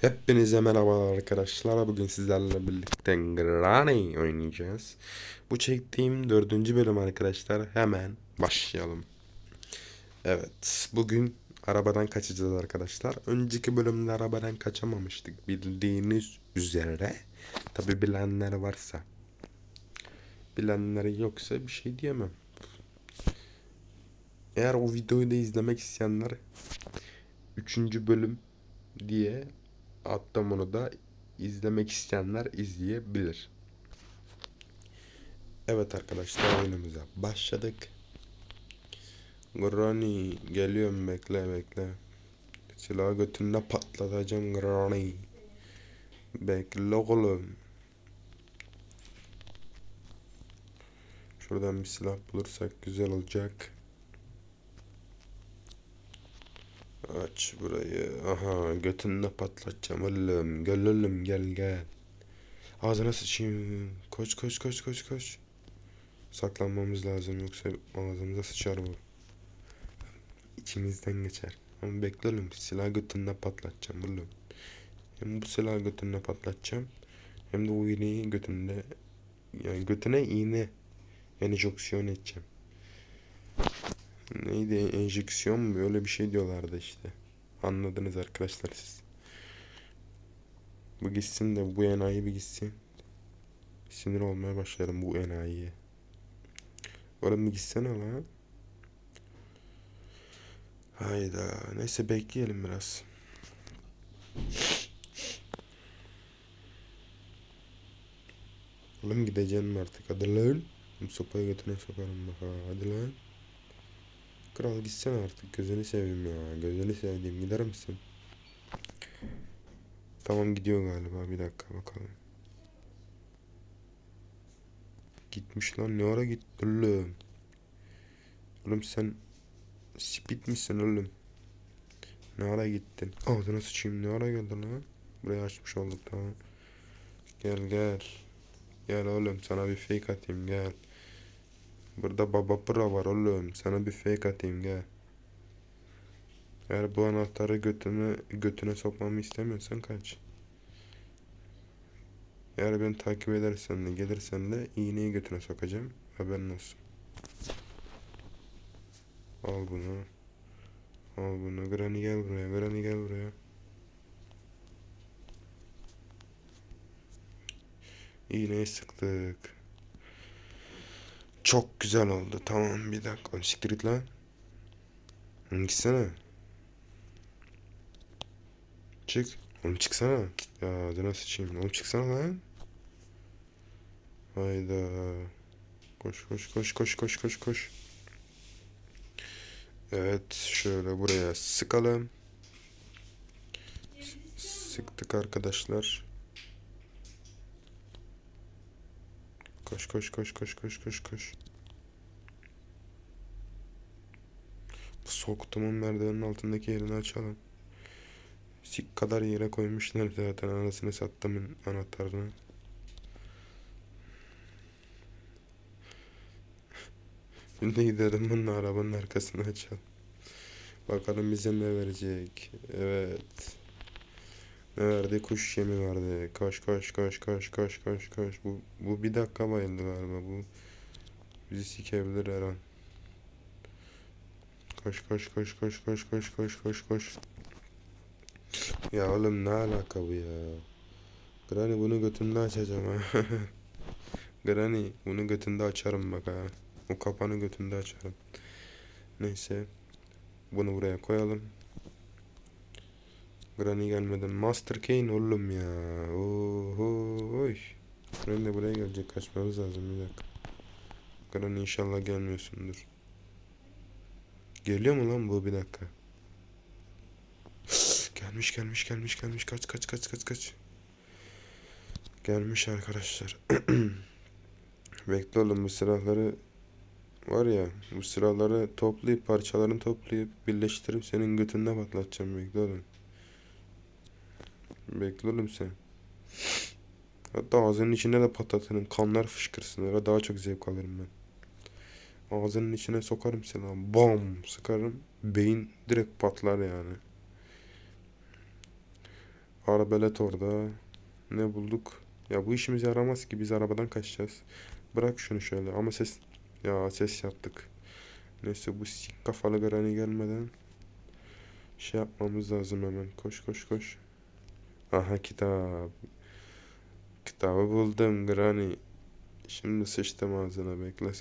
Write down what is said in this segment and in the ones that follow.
Hepinize merhaba arkadaşlar. Bugün sizlerle birlikte Granny oynayacağız. Bu çektiğim dördüncü bölüm arkadaşlar. Hemen başlayalım. Evet, bugün arabadan kaçacağız arkadaşlar. Önceki bölümde arabadan kaçamamıştık bildiğiniz üzere. Tabi bilenler varsa. Bilenleri yoksa bir şey diyemem. Eğer o videoyu da izlemek isteyenler 3. bölüm diye attım onu da izlemek isteyenler izleyebilir. Evet arkadaşlar oyunumuza başladık. Granny geliyorum bekle bekle. Silah götünde patlatacağım Granny. Bekle oğlum. Şuradan bir silah bulursak güzel olacak. Aç burayı. Aha götünde patlatacağım oğlum. Gel oğlum gel gel. Ağzına sıçayım. Koş koş koş koş koş. Saklanmamız lazım yoksa ağzımıza sıçar bu. İçimizden geçer. Ama bekle oğlum silah götünde patlatacağım oğlum. Hem bu silah götünde patlatacağım. Hem de o iğneyi götünde yani götüne iğne enjeksiyon edeceğim. Neydi enjeksiyon mu öyle bir şey diyorlardı işte. Anladınız arkadaşlar siz. Bu gitsin de bu enayi bir gitsin. Sinir olmaya başladım bu enayiye. Oğlum bir gitsene lan. Hayda. Neyse bekleyelim biraz. Oğlum gideceğim artık. Hadi lan. Sopayı götüne sokarım bak ha. Hadi lan. Kral gitsene artık gözünü seveyim ya. Gözünü sevdiğim gider misin? Tamam gidiyor galiba bir dakika bakalım. Gitmiş lan ne ara gitti oğlum? Oğlum sen spit misin oğlum? Ne ara gittin? Ağzına sıçayım ne ara geldin lan? Burayı açmış olduk tamam. Gel gel. Gel oğlum sana bir fake atayım gel. Burada baba pro var oğlum. Sana bir fake atayım gel. Eğer bu anahtarı götüne götüne sokmamı istemiyorsan kaç. Eğer beni takip edersen de gelirsen de iğneyi götüne sokacağım. Haberin olsun. Al bunu. Al bunu. Granny gel buraya. Granny gel buraya. İğneyi sıktık. Çok güzel oldu. Tamam bir dakika. Siktir git lan. Gitsene. Çık. Oğlum çıksana. Ya adına sıçayım. Oğlum çıksana lan. Hayda. Koş koş koş koş koş koş koş. Evet şöyle buraya sıkalım. Sıktık arkadaşlar. Koş koş koş koş koş koş koş. Soktumun merdivenin altındaki yerini açalım. Sik kadar yere koymuşlar zaten anasını sattımın anahtarını. Şimdi gidelim bunun arabanın arkasını açalım. Bakalım bize ne verecek. Evet. Ne verdi? Kuş yemi verdi. Koş koş koş koş koş koş koş. Bu, bu bir dakika bayıldı galiba. Bu bizi sikebilir her an. Koş koş koş koş koş koş koş koş koş. Ya oğlum ne alaka bu ya? Granny bunu götünde açacağım ha. Granny bunu götünde açarım bak ha. O kapanı götünde açarım. Neyse. Bunu buraya koyalım. Granny gelmeden. Master Kane oğlum ya. Oho. Oy. Granny de buraya gelecek. Kaçmamız lazım bir dakika. Granny inşallah gelmiyorsundur. Geliyor mu lan bu bir dakika. Gelmiş gelmiş gelmiş gelmiş kaç kaç kaç kaç kaç. Gelmiş arkadaşlar. Bekle oğlum bu silahları var ya bu silahları toplayıp parçalarını toplayıp birleştirip senin götünde patlatacağım bekle oğlum. Bekle oğlum sen. Hatta ağzının içine de patlatırım. Kanlar fışkırsın. Öyle daha çok zevk alırım ben. Ağzının içine sokarım silahı. Bam! Sıkarım. Beyin direkt patlar yani. Arbelet orada. Ne bulduk? Ya bu işimize yaramaz ki biz arabadan kaçacağız. Bırak şunu şöyle ama ses ya ses yaptık. Neyse bu sik kafalı granny gelmeden şey yapmamız lazım hemen. Koş koş koş. Aha kitap. Kitabı buldum granny. Şimdi sıçtım ağzına bekle.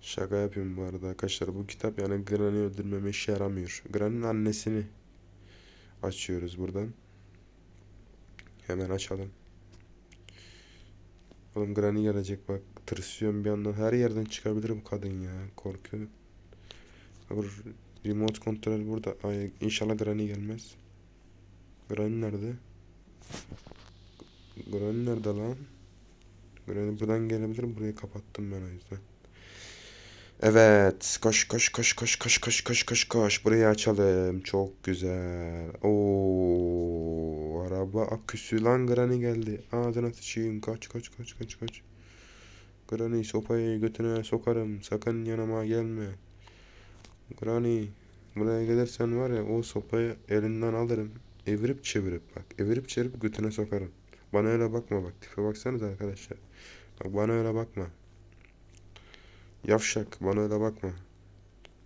Şaka yapıyorum bu arada arkadaşlar. Bu kitap yani Granny öldürmeme işe yaramıyor. Granny'nin annesini açıyoruz buradan. Hemen açalım. Oğlum Granny gelecek bak. Tırsıyorum bir yandan. Her yerden çıkabilir bu kadın ya. Korkuyorum. Abi remote kontrol burada. Ay, inşallah Granny gelmez. Granny nerede? Granny nerede lan? Granny buradan gelebilir. Burayı kapattım ben o yüzden. Evet. Koş koş koş koş koş koş koş koş koş. Burayı açalım. Çok güzel. Oo, araba aküsü lan Granny geldi. Ağzına sıçayım. Kaç kaç kaç kaç kaç. Granny sopayı götüne sokarım. Sakın yanıma gelme. Granny buraya gelirsen var ya o sopayı elinden alırım. Evirip çevirip bak. Evirip çevirip götüne sokarım. Bana öyle bakma bak. Tipe baksanıza arkadaşlar. Bak bana öyle bakma. Yavşak bana öyle bakma.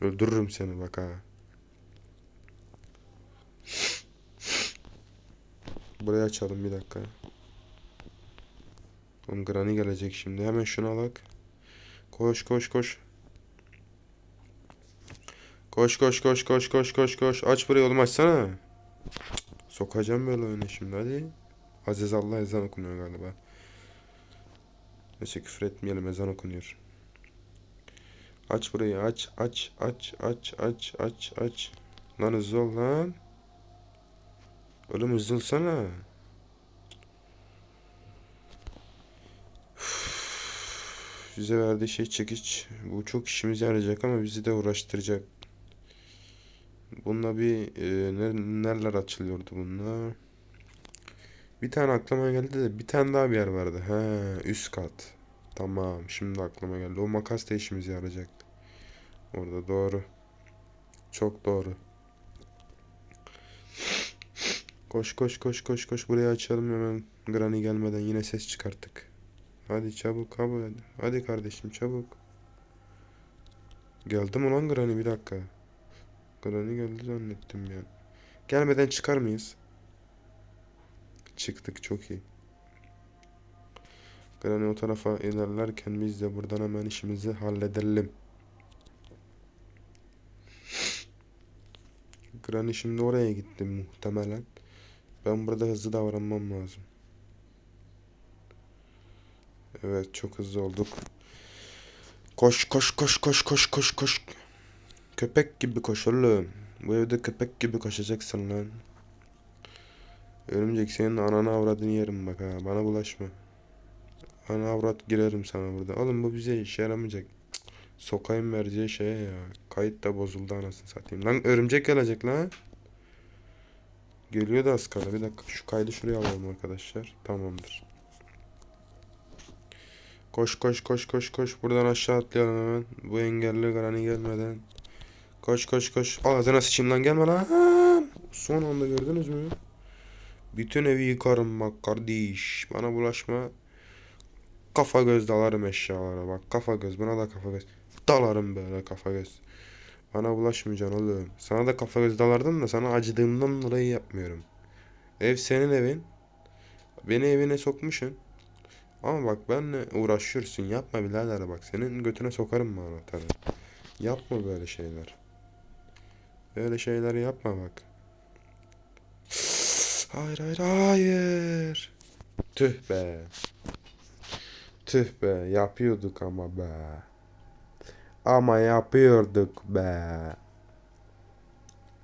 Öldürürüm seni bak ha. Burayı açalım bir dakika. Oğlum Granny gelecek şimdi. Hemen şunu alak. Koş koş koş. Koş koş koş koş koş koş koş. Aç burayı oğlum açsana. Sokacağım böyle oyuna şimdi hadi. Aziz Allah ezan okunuyor galiba. Neyse küfür etmeyelim ezan okunuyor. Aç burayı aç aç aç aç aç aç aç. Lan hızlı ol lan. Oğlum hızlı olsana. Üf, Bize verdiği şey çekiç. Bu çok işimize yarayacak ama bizi de uğraştıracak. Bununla bir e, ne- nereler açılıyordu bununla? Bir tane aklıma geldi de bir tane daha bir yer vardı. He, üst kat. Tamam, şimdi aklıma geldi. O makas da işimize yarayacak. Orada doğru. Çok doğru. Koş koş koş koş koş burayı açalım hemen. Granny gelmeden yine ses çıkarttık. Hadi çabuk abi. Hadi kardeşim çabuk. Geldi mi lan Granny bir dakika. Granny geldi zannettim ya. Gelmeden çıkar mıyız? Çıktık çok iyi. Granny o tarafa ilerlerken biz de buradan hemen işimizi halledelim. Granny şimdi oraya gitti muhtemelen. Ben burada hızlı davranmam lazım. Evet çok hızlı olduk. Koş koş koş koş koş koş koş. Köpek gibi koş. Bu evde köpek gibi koşacaksın lan. Örümcek senin ananı avradını yerim bak ha. Bana bulaşma. Ana avrat girerim sana burada. Oğlum bu bize işe yaramayacak. Cık, Sokayım vereceği şeye ya. Kayıt da bozuldu anasını satayım. Lan örümcek gelecek lan. Geliyor da az kaldı. Bir dakika şu kaydı şuraya alalım arkadaşlar. Tamamdır. Koş koş koş koş koş. Buradan aşağı atlayalım hemen. Bu engelli Granny gelmeden. Koş koş koş. Ağzına sıçayım lan gelme lan. Son anda gördünüz mü? Bütün evi yıkarım bak kardeş. Bana bulaşma. Kafa göz dalarım eşyalara bak. Kafa göz buna da kafa göz. Dalarım böyle kafa göz. Bana bulaşmayacaksın oğlum. Sana da kafa göz dalardım da sana acıdığımdan dolayı yapmıyorum. Ev senin evin. Beni evine sokmuşsun. Ama bak benle uğraşıyorsun. Yapma birader bak. Senin götüne sokarım bu anahtarı. Yapma böyle şeyler. Böyle şeyler yapma bak. Hayır hayır hayır. Tüh be. Tüh be yapıyorduk ama be. Ama yapıyorduk be.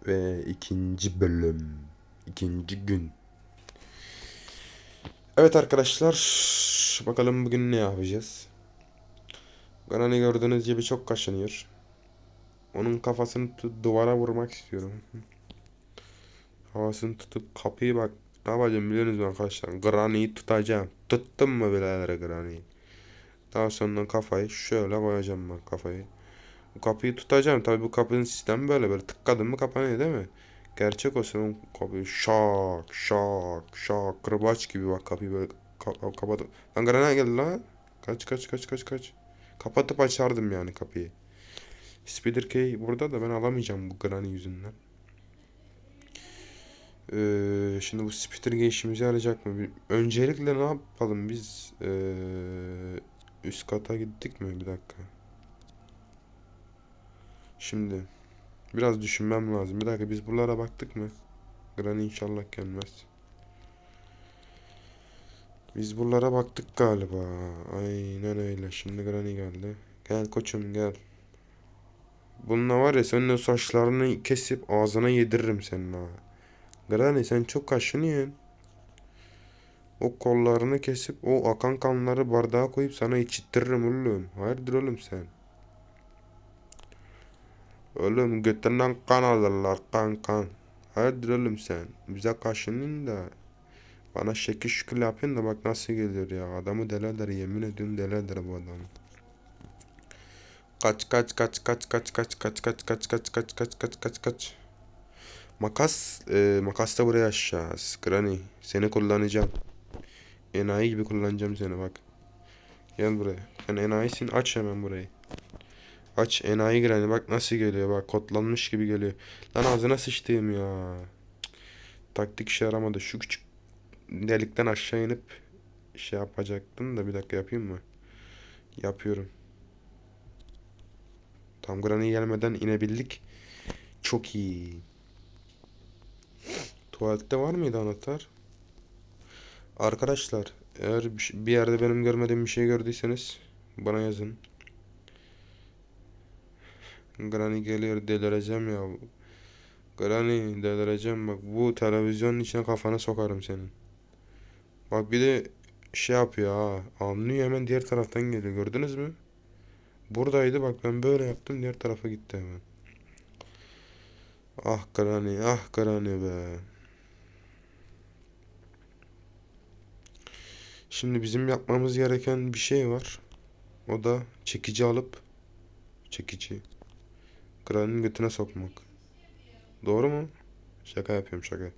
Ve ikinci bölüm. ikinci gün. Evet arkadaşlar. Bakalım bugün ne yapacağız. Granny gördüğünüz gibi çok kaşınıyor. Onun kafasını tut- duvara vurmak istiyorum. Havasını tutup kapıyı bak. Ne yapacağım biliyorsunuz mu arkadaşlar? Granny'yi tutacağım. Tuttum mu birader Granny'yi? Daha sonra kafayı şöyle koyacağım bak kafayı. Bu kapıyı tutacağım. Tabii bu kapının sistemi böyle böyle tıkladın mı kapanıyor değil mi? Gerçek olsun kapıyı şak şak şak kırbaç gibi bak kapıyı böyle ka- kapatıp. Lan Granny geldi lan. Kaç kaç kaç kaç kaç. Kapatıp açardım yani kapıyı. Spider Key burada da ben alamayacağım bu Granny yüzünden. Ee, şimdi bu Spider işimize yarayacak mı? Öncelikle ne yapalım biz? Ee, üst kata gittik mi? Bir dakika. Şimdi biraz düşünmem lazım. Bir dakika biz buralara baktık mı? Granny inşallah gelmez. Biz buralara baktık galiba. Aynen öyle. Şimdi Granny geldi. Gel koçum gel. Bununla var ya senin o saçlarını kesip ağzına yediririm senin ha. Granny sen çok kaşınıyorsun. O kollarını kesip o akan kanları bardağa koyup sana içittiririm oğlum. Hayırdır oğlum sen? Oğlum götünden kan alırlar kan kan. Hayırdır oğlum sen? Bize kaşının da bana şekil şükür yapın da bak nasıl geliyor ya. Adamı deli eder yemin ediyorum deli eder bu adam. Kaç kaç kaç kaç kaç kaç kaç kaç kaç kaç kaç kaç kaç kaç kaç. Makas e, makas da buraya aşağı. Granny seni kullanacağım. Enayi gibi kullanacağım seni bak. Gel buraya. Sen enayisin aç hemen burayı. Aç enayi Granny bak nasıl geliyor bak kodlanmış gibi geliyor. Lan ağzına sıçtığım ya. Taktik işe yaramadı. Şu küçük delikten aşağı inip şey yapacaktım da bir dakika yapayım mı? Yapıyorum. Tam Granny gelmeden inebildik. Çok iyi. Tuvalette var mıydı anahtar? Arkadaşlar eğer bir şey- bir yerde benim görmediğim bir şey gördüyseniz bana yazın. Granny geliyor delireceğim ya. Granny delireceğim bak bu televizyonun içine kafanı sokarım senin. Bak bir de şey yapıyor ha anlıyor hemen diğer taraftan geliyor gördünüz mü? Buradaydı bak ben böyle yaptım diğer tarafa gitti hemen. Ah Granny ah Granny be. Şimdi bizim yapmamız gereken bir şey var. O da çekici alıp çekici Granny'nin götüne sokmak. Doğru mu? Şaka yapıyorum şaka.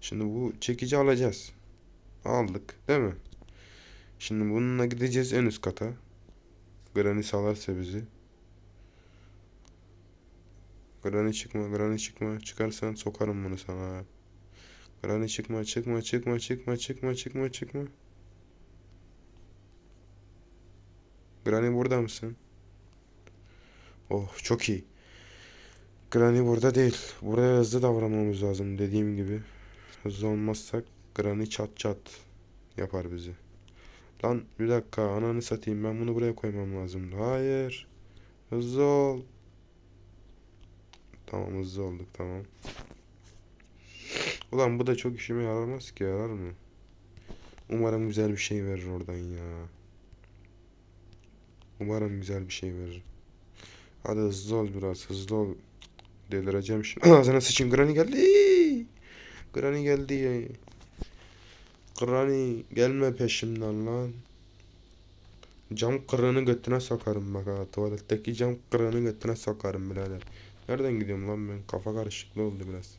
Şimdi bu çekici alacağız. Aldık değil mi? Şimdi bununla gideceğiz en üst kata. Granny salarsa bizi. Granny çıkma, Granny çıkma. Çıkarsan sokarım bunu sana. Granny çıkma, çıkma, çıkma, çıkma, çıkma, çıkma, çıkma. Granny burada mısın? Oh çok iyi. Granny burada değil. Buraya hızlı davranmamız lazım dediğim gibi. Hızlı olmazsak Granny çat çat yapar bizi. Lan bir dakika ananı satayım ben bunu buraya koymam lazımdı. Hayır. Hızlı ol. Tamam hızlı olduk tamam. Ulan bu da çok işime yaramaz ki yarar mı? Umarım güzel bir şey verir oradan ya. Umarım güzel bir şey verir. Hadi hızlı ol biraz hızlı ol. Delireceğim şimdi. Ağzına sıçayım Granny geldi. Granny geldi. Granny gelme peşimden lan. Cam kırığını götüne sokarım bak ha. Tuvaletteki cam kırığını götüne sokarım birader. Nereden gidiyorum lan ben? Kafa karışıklığı oldu biraz.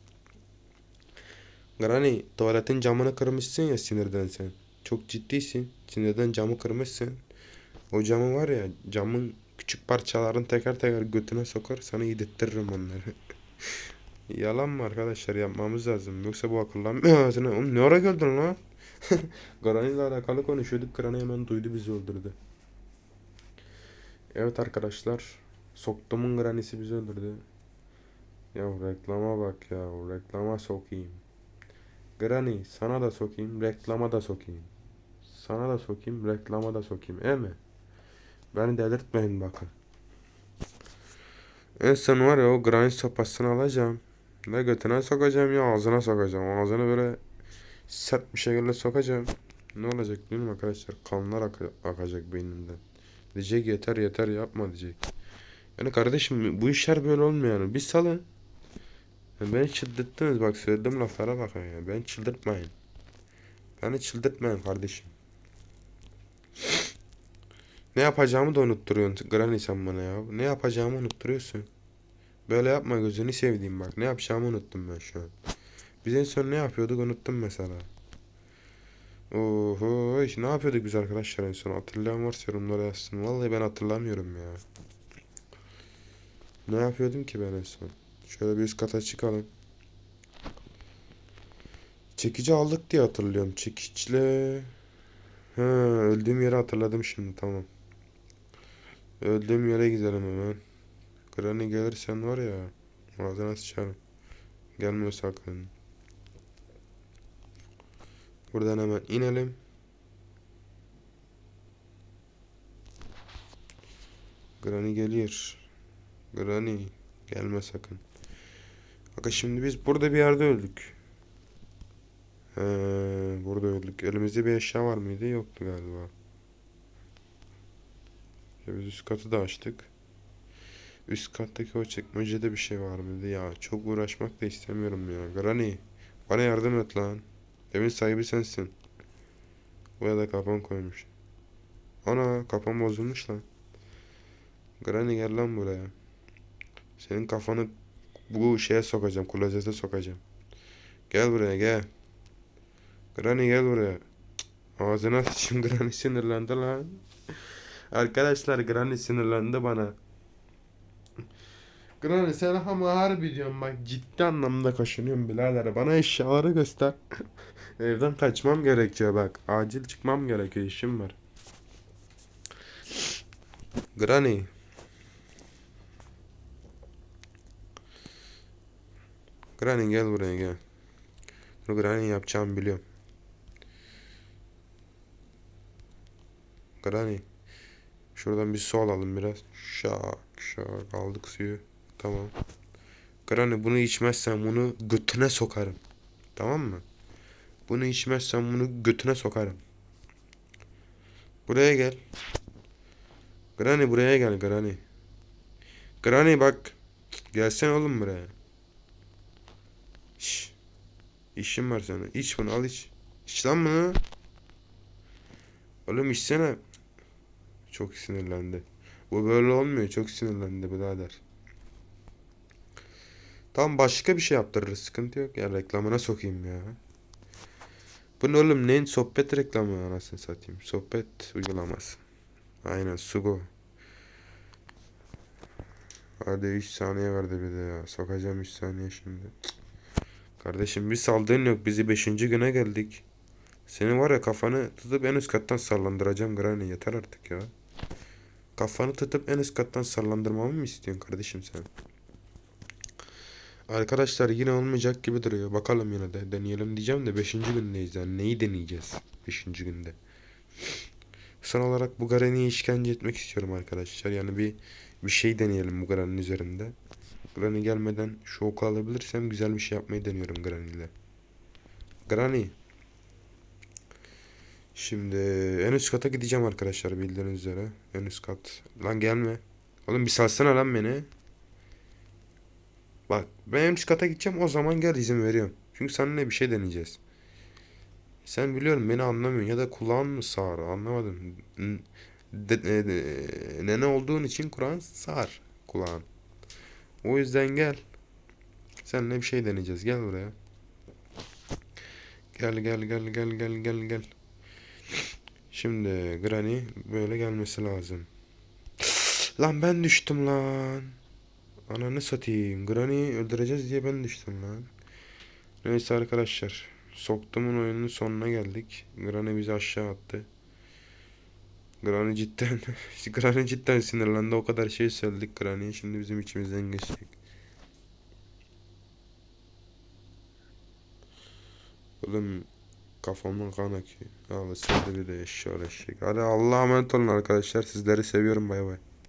Granny tuvaletin camını kırmışsın ya sinirden sen. Çok ciddisin. Sinirden camı kırmışsın. O camı var ya camın küçük parçalarını teker teker götüne sokar sana yedirtirim onları. Yalan mı arkadaşlar yapmamız lazım. Yoksa bu akıllanmıyor ağzına. Oğlum ne ara geldin lan? Granny ile alakalı konuşuyorduk. Granny hemen duydu bizi öldürdü. Evet arkadaşlar. Soktumun Granny'si bizi öldürdü. Ya reklama bak ya. Reklama sokayım. Granny sana da sokayım. Reklama da sokayım. Sana da sokayım. Reklama da sokayım. E mi? Beni delirtmeyin bakın. En son var ya o Granny sopasını alacağım. Ne götüne sokacağım ya ağzına sokacağım. Ağzına böyle sert bir şekilde sokacağım. Ne olacak bilmiyorum arkadaşlar. Kanlar ak- akacak beynimden. Diyecek yeter yeter yapma diyecek. Yani kardeşim bu işler böyle olmuyor yani. Bir salın. Ya Beni çıldırttınız bak söylediğim laflara bakın ya. Beni çıldırtmayın. Beni çıldırtmayın kardeşim. Ne yapacağımı da unutturuyorsun Granny sen bana ya. Ne yapacağımı unutturuyorsun. Böyle yapma gözünü sevdiğim bak. Ne yapacağımı unuttum ben şu an. Biz en son ne yapıyorduk unuttum mesela. Oho iş ne yapıyorduk biz arkadaşlar en son hatırlayan varsa yorumlara yazsın. Vallahi ben hatırlamıyorum ya. Ne yapıyordum ki ben en son? Şöyle bir üst kata çıkalım. Çekici aldık diye hatırlıyorum. Çekiçle... Ha, öldüğüm yeri hatırladım şimdi tamam. Öldüğüm yere gidelim hemen. Granny gelirsen var ya ağzına sıçarım. Gelmiyor sakın. Buradan hemen inelim. Granny geliyor. Granny gelme sakın. Bakın şimdi biz burada bir yerde öldük. He, burada öldük. Elimizde bir eşya var mıydı? Yoktu galiba. Ya biz üst katı da açtık. Üst kattaki o çekmecede bir şey var mıydı? Ya çok uğraşmak da istemiyorum ya. Granny bana yardım et lan. Evin sahibi sensin. Buraya da kapan koymuş. Ana kapan bozulmuş lan. Granny gel lan buraya. Senin kafanı bu şeye sokacağım. Klozete sokacağım. Gel buraya gel. Granny gel buraya. Ağzına sıçayım Granny sinirlendi lan. Arkadaşlar Granny sinirlendi bana. Granny sen ama harbi diyorum bak ciddi anlamda kaşınıyorum birader. Bana eşyaları göster. Evden kaçmam gerekiyor bak. Acil çıkmam gerekiyor işim var. Granny. Granny gel buraya gel. Dur Granny yapacağımı biliyorum. Granny. Şuradan bir su alalım biraz. Şak şak aldık suyu. Tamam. Granny bunu içmezsen bunu götüne sokarım. Tamam mı? Bunu içmezsen bunu götüne sokarım. Buraya gel. Granny buraya gel Granny. Granny bak. Gelsene oğlum buraya. Şş. İşim var sana. İç bunu al iç. İç lan bunu. Oğlum içsene. Çok sinirlendi. Bu böyle olmuyor. Çok sinirlendi birader. Tamam başka bir şey yaptırırız. Sıkıntı yok. Ya reklamına sokayım ya. Bu ne oğlum neyin sohbet reklamı anasını satayım. Sohbet uygulaması. Aynen Sugo. Hadi 3 saniye verdi bir de ya. Sokacağım 3 saniye şimdi. Kardeşim bir saldığın yok. Bizi 5. güne geldik. Senin var ya kafanı tutup en üst kattan sallandıracağım Granny. Yeter artık ya. Kafanı tutup en üst kattan sallandırmamı mı istiyorsun kardeşim sen? Arkadaşlar yine olmayacak gibi duruyor. Bakalım yine de deneyelim diyeceğim de 5. gündeyiz yani. Neyi deneyeceğiz 5. günde? Son olarak bu Granny'yi işkence etmek istiyorum arkadaşlar. Yani bir bir şey deneyelim bu Granny'nin üzerinde. Granny gelmeden şu oku alabilirsem güzel bir şey yapmayı deniyorum Granny ile. Granny. Şimdi en üst kata gideceğim arkadaşlar bildiğiniz üzere. En üst kat. Lan gelme. Oğlum bir salsana lan beni. Bak ben en üst kata gideceğim o zaman gel izin veriyorum. Çünkü seninle bir şey deneyeceğiz. Sen biliyorum beni anlamıyorsun ya da kulağın mı sağır anlamadım. De- de- de- nene olduğun için Kur'an sağır kulağın. O yüzden gel. Seninle bir şey deneyeceğiz. Gel buraya. Gel gel gel gel gel gel gel. Şimdi Granny böyle gelmesi lazım. Lan ben düştüm lan. Ananı satayım. Granny'yi öldüreceğiz diye ben düştüm lan. Neyse arkadaşlar. Soktumun oyunun sonuna geldik. Granny bizi aşağı attı. Granny cidden Granny cidden sinirlendi. O kadar şey söyledik Granny'ye. Şimdi bizim içimizden geçecek. Oğlum kafamdan kan akıyor. Al sen de bir de eşşoğlu eşek. Hadi Allah'a emanet olun arkadaşlar. Sizleri seviyorum bay bay.